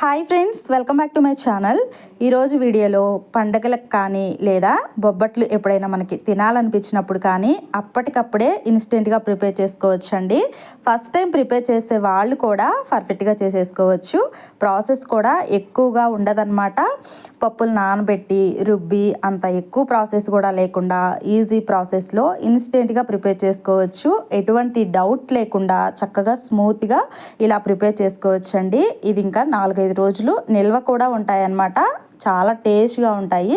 Hi friends welcome back to my channel. ఈరోజు వీడియోలో పండగలకు కానీ లేదా బొబ్బట్లు ఎప్పుడైనా మనకి తినాలనిపించినప్పుడు కానీ అప్పటికప్పుడే ఇన్స్టెంట్గా ప్రిపేర్ చేసుకోవచ్చు అండి ఫస్ట్ టైం ప్రిపేర్ చేసే వాళ్ళు కూడా పర్ఫెక్ట్గా చేసేసుకోవచ్చు. ప్రాసెస్ కూడా ఎక్కువగా ఉండదన్నమాట. పప్పులు నానబెట్టి రుబ్బి అంత ఎక్కువ ప్రాసెస్ కూడా లేకుండా ఈజీ ప్రాసెస్లో ఇన్స్టెంట్గా ప్రిపేర్ చేసుకోవచ్చు. ఎటువంటి డౌట్ లేకుండా చక్కగా స్మూత్గా ఇలా ప్రిపేర్ చేసుకోవచ్చు అండి ఇది ఇంకా నాలుగైదు రోజులు నిల్వ కూడా ఉంటాయన్నమాట. చాలా టేస్ట్గా ఉంటాయి.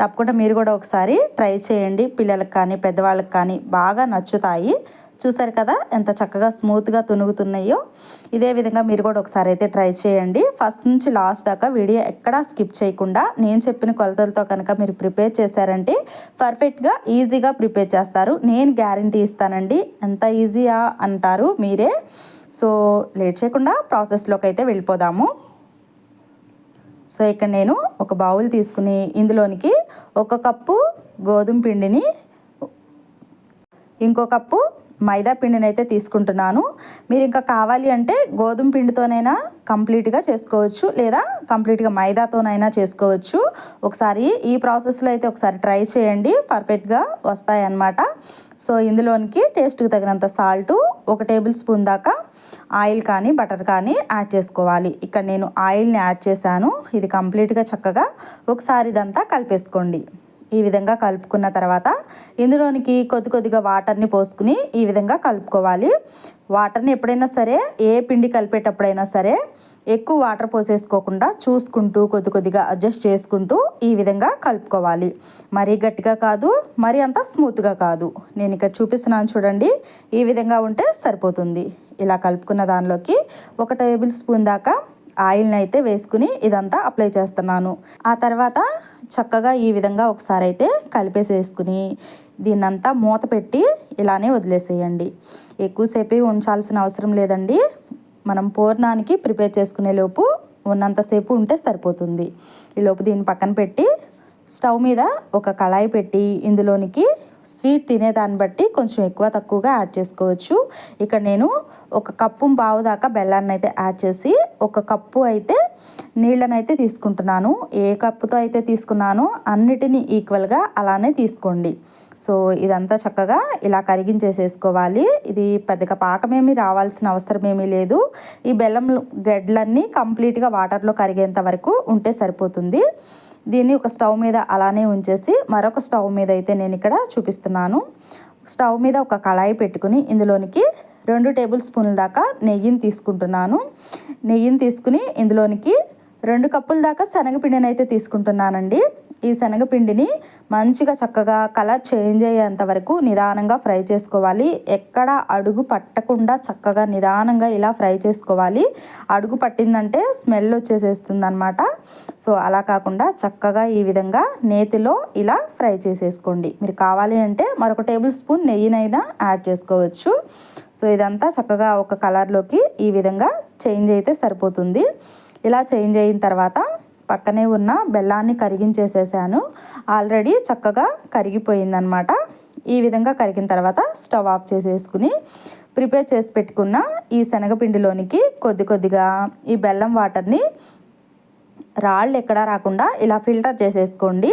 తప్పకుండా మీరు కూడా ఒకసారి ట్రై చేయండి. పిల్లలకు కానీ పెద్దవాళ్ళకి కానీ బాగా నచ్చుతాయి. చూసారు కదా ఎంత చక్కగా స్మూత్గా తునుగుతున్నాయో. ఇదే విధంగా మీరు కూడా ఒకసారి అయితే ట్రై చేయండి. ఫస్ట్ నుంచి లాస్ట్ దాకా వీడియో ఎక్కడా స్కిప్ చేయకుండా నేను చెప్పిన కొలతలతో కనుక మీరు ప్రిపేర్ చేశారంటే పర్ఫెక్ట్గా ఈజీగా ప్రిపేర్ చేస్తారు. నేను గ్యారంటీ ఇస్తానండి. ఎంత ఈజీయా అంటారు మీరే. సో లేట్ చేయకుండా ప్రాసెస్లోకి అయితే వెళ్ళిపోదాము. సో ఇక్కడ నేను ఒక బౌల్ తీసుకుని ఇందులోనికి ఒక కప్పు గోధుమ పిండిని ఇంకో కప్పు మైదా పిండిని అయితే తీసుకుంటున్నాను. మీరు ఇంకా కావాలి అంటే గోధుమ పిండితోనైనా కంప్లీట్గా చేసుకోవచ్చు లేదా కంప్లీట్గా మైదాతోనైనా చేసుకోవచ్చు. ఒకసారి ఈ ప్రాసెస్లో అయితే ఒకసారి ట్రై చేయండి. పర్ఫెక్ట్గా వస్తాయన్నమాట. సో ఇందులోనికి టేస్ట్కి తగినంత సాల్టు ఒక టేబుల్ స్పూన్ దాకా ఆయిల్ కానీ బటర్ కానీ యాడ్ చేసుకోవాలి. ఇక్కడ నేను ఆయిల్ని యాడ్ చేశాను. ఇది కంప్లీట్గా చక్కగా ఒకసారి ఇదంతా కలిపేసుకోండి. ఈ విధంగా కలుపుకున్న తర్వాత ఇందులోనికి కొద్ది కొద్దిగా వాటర్ని పోసుకుని ఈ విధంగా కలుపుకోవాలి. వాటర్ని ఎప్పుడైనా సరే ఏ పిండి కలిపేటప్పుడైనా సరే ఎక్కువ వాటర్ పోసేసుకోకుండా చూసుకుంటూ కొద్ది కొద్దిగా అడ్జస్ట్ చేసుకుంటూ ఈ విధంగా కలుపుకోవాలి. మరీ గట్టిగా కాదు మరీ అంత స్మూత్గా కాదు. నేను ఇక్కడ చూపిస్తున్నాను చూడండి ఈ విధంగా ఉంటే సరిపోతుంది. ఇలా కలుపుకున్న దానిలోకి ఒక టేబుల్ స్పూన్ దాకా ఆయిల్ని అయితే వేసుకుని ఇదంతా అప్లై చేస్తున్నాను. ఆ తర్వాత చక్కగా ఈ విధంగా ఒకసారి అయితే కలిపేసేసుకుని దీన్నంతా మూత పెట్టి ఇలానే వదిలేసేయండి. ఎక్కువసేపు ఉంచాల్సిన అవసరం లేదండి. మనం పూర్ణానికి ప్రిపేర్ చేసుకునే లోపు ఉన్నంతసేపు ఉంటే సరిపోతుంది. ఈ లోపు దీన్ని పక్కన పెట్టి స్టవ్ మీద ఒక కళాయి పెట్టి ఇందులోనికి స్వీట్ తినేదాన్ని బట్టి కొంచెం ఎక్కువ తక్కువగా యాడ్ చేసుకోవచ్చు. ఇక్కడ నేను ఒక కప్పు బావు దాకా బెల్లాన్ని అయితే యాడ్ చేసి ఒక కప్పు అయితే నీళ్ళనైతే తీసుకుంటున్నాను. ఏ కప్పుతో అయితే తీసుకున్నానో అన్నిటినీ ఈక్వల్గా అలానే తీసుకోండి. సో ఇదంతా చక్కగా ఇలా కరిగించేసేసుకోవాలి. ఇది పెద్దగా పాకమేమి రావాల్సిన అవసరం ఏమీ లేదు. ఈ బెల్లం గడ్డలన్నీ కంప్లీట్గా వాటర్లో కరిగేంత వరకు ఉంటే సరిపోతుంది. దీన్ని ఒక స్టవ్ మీద అలానే ఉంచేసి మరొక స్టవ్ మీద అయితే నేను ఇక్కడ చూపిస్తున్నాను. స్టవ్ మీద ఒక కళాయి పెట్టుకుని ఇందులోనికి రెండు టేబుల్ స్పూన్ల దాకా నెయ్యిని తీసుకుంటున్నాను. నెయ్యిని తీసుకుని ఇందులోనికి రెండు కప్పుల దాకా శనగపిండిని అయితే తీసుకుంటున్నానండి. ఈ శనగపిండిని మంచిగా చక్కగా కలర్ చేంజ్ అయ్యేంత వరకు నిదానంగా ఫ్రై చేసుకోవాలి. ఎక్కడ అడుగు పట్టకుండా చక్కగా నిదానంగా ఇలా ఫ్రై చేసుకోవాలి. అడుగు పట్టిందంటే స్మెల్ వచ్చేసేస్తుంది అనమాట సో అలా కాకుండా చక్కగా ఈ విధంగా నేతిలో ఇలా ఫ్రై చేసేసుకోండి. మీరు కావాలి అంటే మరొక టేబుల్ స్పూన్ నెయ్యినైనా యాడ్ చేసుకోవచ్చు. సో ఇదంతా చక్కగా ఒక కలర్లోకి ఈ విధంగా చేంజ్ అయితే సరిపోతుంది. ఇలా చేంజ్ అయిన తర్వాత పక్కనే ఉన్న బెల్లాన్ని కరిగించేసేసాను. ఆల్రెడీ చక్కగా కరిగిపోయిందనమాట ఈ విధంగా కరిగిన తర్వాత స్టవ్ ఆఫ్ చేసేసుకుని ప్రిపేర్ చేసి పెట్టుకున్న ఈ శనగపిండిలోనికి కొద్ది కొద్దిగా ఈ బెల్లం వాటర్ని రాళ్ళు ఎక్కడా రాకుండా ఇలా ఫిల్టర్ చేసేసుకోండి.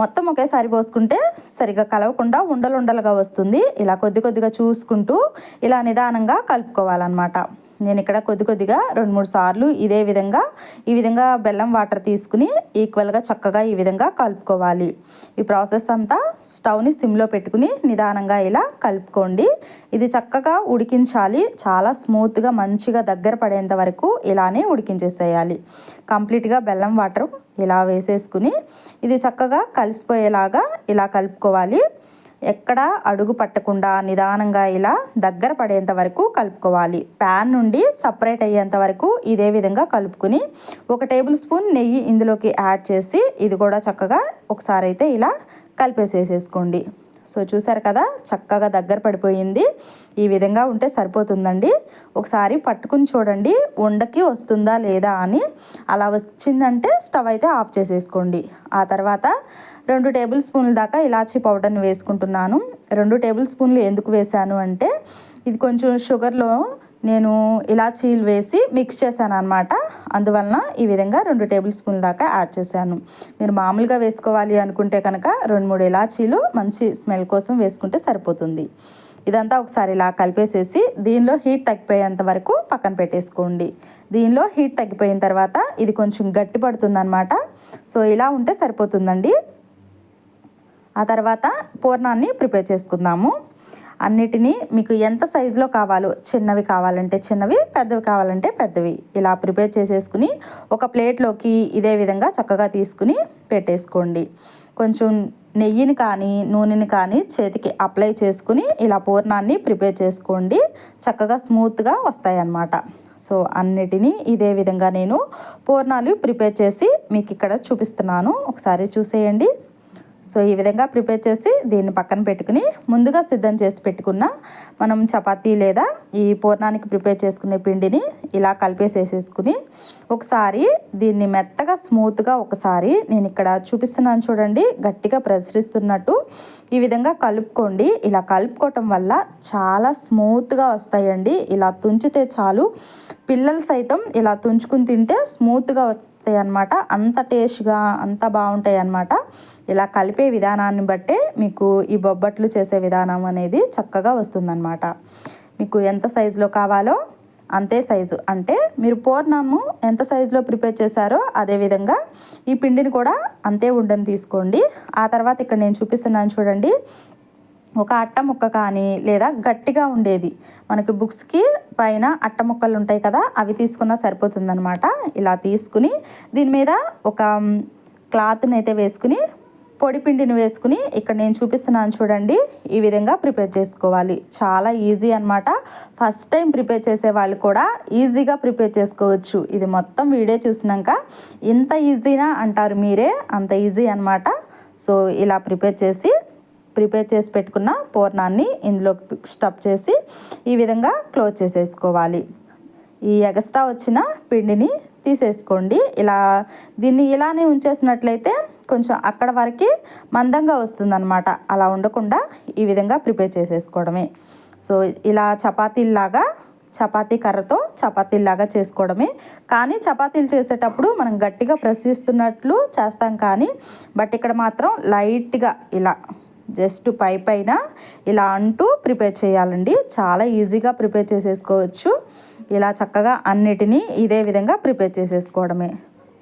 మొత్తం ఒకేసారి పోసుకుంటే సరిగా కలవకుండా ఉండలుండలుగా వస్తుంది. ఇలా కొద్ది కొద్దిగా చూసుకుంటూ ఇలా నిదానంగా కలుపుకోవాలన్నమాట. నేను ఇక్కడ కొద్ది కొద్దిగా రెండు మూడు సార్లు ఇదే విధంగా ఈ విధంగా బెల్లం వాటర్ తీసుకుని ఈక్వల్గా చక్కగా ఈ విధంగా కలుపుకోవాలి. ఈ ప్రాసెస్ అంతా స్టవ్ని సిమ్లో పెట్టుకుని నిదానంగా ఇలా కలుపుకోండి. ఇది చక్కగా ఉడికించాలి. చాలా స్మూత్గా మంచిగా దగ్గర పడేంత వరకు ఇలానే ఉడికించేసేయాలి. కంప్లీట్గా బెల్లం వాటర్ ఇలా వేసేసుకుని ఇది చక్కగా కలిసిపోయేలాగా ఇలా కలుపుకోవాలి. ఎక్కడ అడుగు పట్టకుండా నిదానంగా ఇలా దగ్గర పడేంత వరకు కలుపుకోవాలి. ప్యాన్ నుండి సపరేట్ అయ్యేంత వరకు ఇదే విధంగా కలుపుకుని ఒక టేబుల్ స్పూన్ నెయ్యి ఇందులోకి యాడ్ చేసి ఇది కూడా చక్కగా ఒకసారి అయితే ఇలా కలిపేసేసేసుకోండి. సో చూసారు కదా చక్కగా దగ్గర పడిపోయింది. ఈ విధంగా ఉంటే సరిపోతుందండి. ఒకసారి పట్టుకుని చూడండి ఉండకి వస్తుందా లేదా అని. అలా వచ్చిందంటే స్టవ్ అయితే ఆఫ్ చేసేసుకోండి. ఆ తర్వాత రెండు టేబుల్ స్పూన్ల దాకా ఇలాచీ పౌడర్ని వేసుకుంటున్నాను. రెండు టేబుల్ స్పూన్లు ఎందుకు వేసాను అంటే ఇది కొంచెం షుగర్లో నేను ఇలాచీలు వేసి మిక్స్ చేశాను అనమాట అందువలన ఈ విధంగా రెండు టేబుల్ స్పూన్ దాకా యాడ్ చేశాను. మీరు మామూలుగా వేసుకోవాలి అనుకుంటే కనుక రెండు మూడు ఇలాచీలు మంచి స్మెల్ కోసం వేసుకుంటే సరిపోతుంది. ఇదంతా ఒకసారి ఇలా కలిపేసేసి దీనిలో హీట్ తగ్గిపోయేంత వరకు పక్కన పెట్టేసుకోండి. దీనిలో హీట్ తగ్గిపోయిన తర్వాత ఇది కొంచెం గట్టి పడుతుందన్నమాట. సో ఇలా ఉంటే సరిపోతుందండి. ఆ తర్వాత పూర్ణాన్ని ప్రిపేర్ చేసుకుందాము. అన్నిటినీ మీకు ఎంత సైజులో కావాలో చిన్నవి కావాలంటే చిన్నవి పెద్దవి కావాలంటే పెద్దవి. ఇలా ప్రిపేర్ చేసేసుకుని ఒక ప్లేట్లోకి ఇదే విధంగా చక్కగా తీసుకుని పెట్టేసుకోండి. కొంచెం నెయ్యిని కానీ నూనెని కానీ చేతికి అప్లై చేసుకుని ఇలా పూర్ణాన్ని ప్రిపేర్ చేసుకోండి. చక్కగా స్మూత్గా వస్తాయన్నమాట. సో అన్నిటినీ ఇదే విధంగా నేను పూర్ణాలు ప్రిపేర్ చేసి మీకు ఇక్కడ చూపిస్తున్నాను. ఒకసారి చూసేయండి. సో ఈ విధంగా ప్రిపేర్ చేసి దీన్ని పక్కన పెట్టుకుని ముందుగా సిద్ధం చేసి పెట్టుకున్న మనం చపాతీ లేదా ఈ పూర్ణానికి ప్రిపేర్ చేసుకునే పిండిని ఇలా కలిపేసేసేసుకుని ఒకసారి దీన్ని మెత్తగా స్మూత్గా ఒకసారి నేను ఇక్కడ చూపిస్తున్నాను చూడండి గట్టిగా ప్రసరిస్తున్నట్టు. ఈ విధంగా కలుపుకోండి. ఇలా కలుపుకోవటం వల్ల చాలా స్మూత్గా వస్తాయండి. ఇలా తుంచితే చాలు. పిల్లలు సైతం ఇలా తుంచుకుని తింటే స్మూత్గా వస్తాయి అన్నమాట అంత టేస్ట్గా అంత బాగుంటాయి అన్నమాట ఇలా కలిపే విధానాన్ని బట్టే మీకు ఈ బొబ్బట్లు చేసే విధానం అనేది చక్కగా వస్తుందన్నమాట. మీకు ఎంత సైజులో కావాలో అంతే సైజు. అంటే మీరు పూర్ణము ఎంత సైజులో ప్రిపేర్ చేశారో అదేవిధంగా ఈ పిండిని కూడా అంతే ఉండని తీసుకోండి. ఆ తర్వాత ఇక్కడ నేను చూపిస్తున్నాను చూడండి. ఒక అట్ట ముక్క కానీ లేదా గట్టిగా ఉండేది. మనకి బుక్స్కి పైన అట్ట ముక్కలు ఉంటాయి కదా అవి తీసుకున్నా సరిపోతుందనమాట ఇలా తీసుకుని దీని మీద ఒక క్లాత్ని అయితే వేసుకుని పొడి పిండిని వేసుకుని ఇక్కడ నేను చూపిస్తున్నాను చూడండి ఈ విధంగా ప్రిపేర్ చేసుకోవాలి. చాలా ఈజీ అనమాట ఫస్ట్ టైం ప్రిపేర్ చేసే వాళ్ళు కూడా ఈజీగా ప్రిపేర్ చేసుకోవచ్చు. ఇది మొత్తం వీడియో చూసినాక ఇంత ఈజీనా అంటారు మీరే అంత ఈజీ అనమాట సో ఇలా ప్రిపేర్ చేసి ప్రిపేర్ చేసి పెట్టుకున్న పూర్ణాన్ని ఇందులో స్టఫ్ చేసి ఈ విధంగా క్లోజ్ చేసేసుకోవాలి. ఈ ఎగస్ట్రా వచ్చిన పిండిని తీసేసుకోండి. ఇలా దీన్ని ఇలానే ఉంచేసినట్లయితే కొంచెం అక్కడ వరకు మందంగా వస్తుందన్నమాట. అలా ఉండకుండా ఈ విధంగా ప్రిపేర్ చేసేసుకోవడమే. సో ఇలా చపాతీల్లాగా చపాతీ కర్రతో చపాతీలాగా చేసుకోవడమే. కానీ చపాతీలు చేసేటప్పుడు మనం గట్టిగా ప్రెస్ చేస్తున్నట్లు చేస్తాం కానీ బట్ ఇక్కడ మాత్రం లైట్గా ఇలా జస్ట్ పై పైన ఇలా అంటూ ప్రిపేర్ చేయాలండి. చాలా ఈజీగా ప్రిపేర్ చేసేసుకోవచ్చు. ఇలా చక్కగా అన్నిటినీ ఇదే విధంగా ప్రిపేర్ చేసేసుకోవడమే.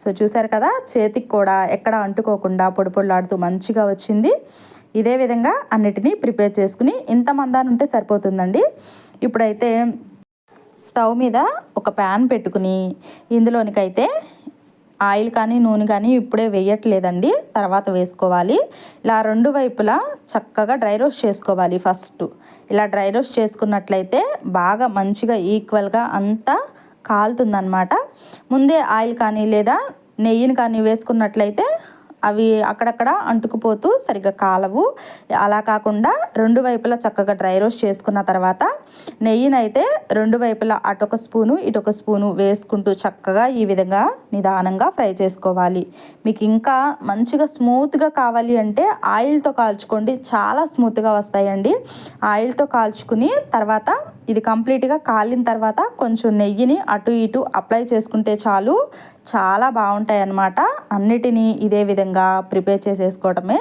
సో చూసారు కదా చేతికి కూడా ఎక్కడ అంటుకోకుండా పొడి పొడిలాడుతూ మంచిగా వచ్చింది. ఇదే విధంగా అన్నిటినీ ప్రిపేర్ చేసుకుని ఇంత మందాన్ని ఉంటే సరిపోతుందండి. ఇప్పుడైతే స్టవ్ మీద ఒక ప్యాన్ పెట్టుకుని ఇందులోనికైతే ఆయిల్ కానీ నూనె కానీ ఇప్పుడే వేయట్లేదండి. తర్వాత వేసుకోవాలి. ఇలా రెండు వైపులా చక్కగా డ్రై రోస్ట్ చేసుకోవాలి ఫస్ట్. ఇలా డ్రై రోస్ట్ చేసుకున్నట్లయితే బాగా మంచిగా ఈక్వల్గా అంతా కాలుతుందనమాట ముందే ఆయిల్ కానీ లేదా నెయ్యిని కానీ వేసుకున్నట్లయితే అవి అక్కడక్కడ అంటుకుపోతూ సరిగ్గా కాలవు. అలా కాకుండా రెండు వైపులా చక్కగా డ్రై రోస్ట్ చేసుకున్న తర్వాత నెయ్యినైతే రెండు వైపులా అటొక స్పూను ఇటొక స్పూను వేసుకుంటూ చక్కగా ఈ విధంగా నిదానంగా ఫ్రై చేసుకోవాలి. మీకు ఇంకా మంచిగా స్మూత్గా కావాలి అంటే ఆయిల్తో కాల్చుకోండి. చాలా స్మూత్గా వస్తాయండి. ఆయిల్తో కాల్చుకుని తర్వాత ఇది కంప్లీట్గా కాలిన తర్వాత కొంచెం నెయ్యిని అటు ఇటు అప్లై చేసుకుంటే చాలు. చాలా బాగుంటాయి అన్నమాట అన్నిటినీ ఇదే విధంగా ప్రిపేర్ చేసేసుకోవడమే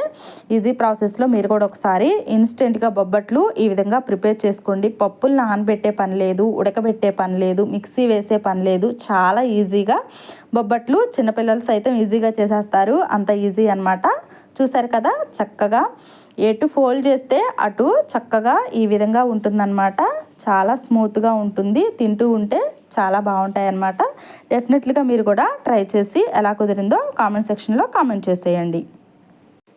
ఈజీ ప్రాసెస్లో మీరు కూడా ఒకసారి ఇన్స్టెంట్గా బొబ్బట్లు ఈ విధంగా ప్రిపేర్ చేసుకోండి. పప్పులు నానబెట్టే పని లేదు ఉడకబెట్టే పని లేదు మిక్సీ వేసే పని లేదు. చాలా ఈజీగా బొబ్బట్లు చిన్నపిల్లలు సైతం ఈజీగా చేసేస్తారు. అంత ఈజీ అనమాట చూసారు కదా? చక్కగా ఎటు ఫోల్డ్ చేస్తే అటు చక్కగా ఈ విధంగా ఉంటుందన్నమాట. చాలా స్మూత్గా ఉంటుంది. తింటూ ఉంటే చాలా బాగుంటాయి అన్నమాట డెఫినెట్లీగా మీరు కూడా ట్రై చేసి ఎలా కుదిరిందో కామెంట్ సెక్షన్లో కామెంట్ చేసేయండి.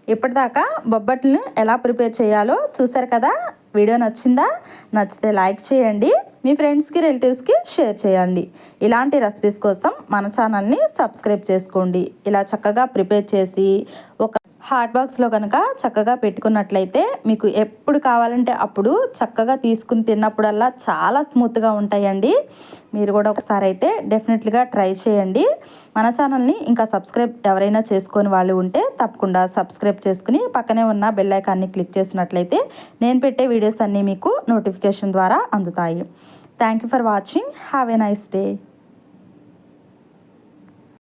ఇప్పటిదాకా బొబ్బట్లను ఎలా ప్రిపేర్ చేయాలో చూసారు కదా? వీడియో నచ్చిందా? నచ్చితే లైక్ చేయండి. మీ ఫ్రెండ్స్కి రిలేటివ్స్కి షేర్ చేయండి. ఇలాంటి రెసిపీస్ కోసం మన ఛానల్ని సబ్స్క్రైబ్ చేసుకోండి. ఇలా చక్కగా ప్రిపేర్ చేసి ఒక హాట్ బాక్స్లో కనుక చక్కగా పెట్టుకున్నట్లయితే మీకు ఎప్పుడు కావాలంటే అప్పుడు చక్కగా తీసుకుని తిన్నప్పుడల్లా చాలా స్మూత్గా ఉంటాయండి. మీరు కూడా ఒకసారి అయితే డెఫినెట్లీగా ట్రై చేయండి. మన ఛానల్ని ఇంకా సబ్స్క్రైబ్ ఎవరైనా చేసుకొని వాళ్ళు ఉంటే తప్పకుండా సబ్స్క్రైబ్ చేసుకుని పక్కనే ఉన్న బెల్ ఐకాన్ని క్లిక్ చేసినట్లయితే నేను పెట్టే వీడియోస్ అన్నీ మీకు నోటిఫికేషన్ ద్వారా అందుతాయి. Thank you for watching. Have a nice day.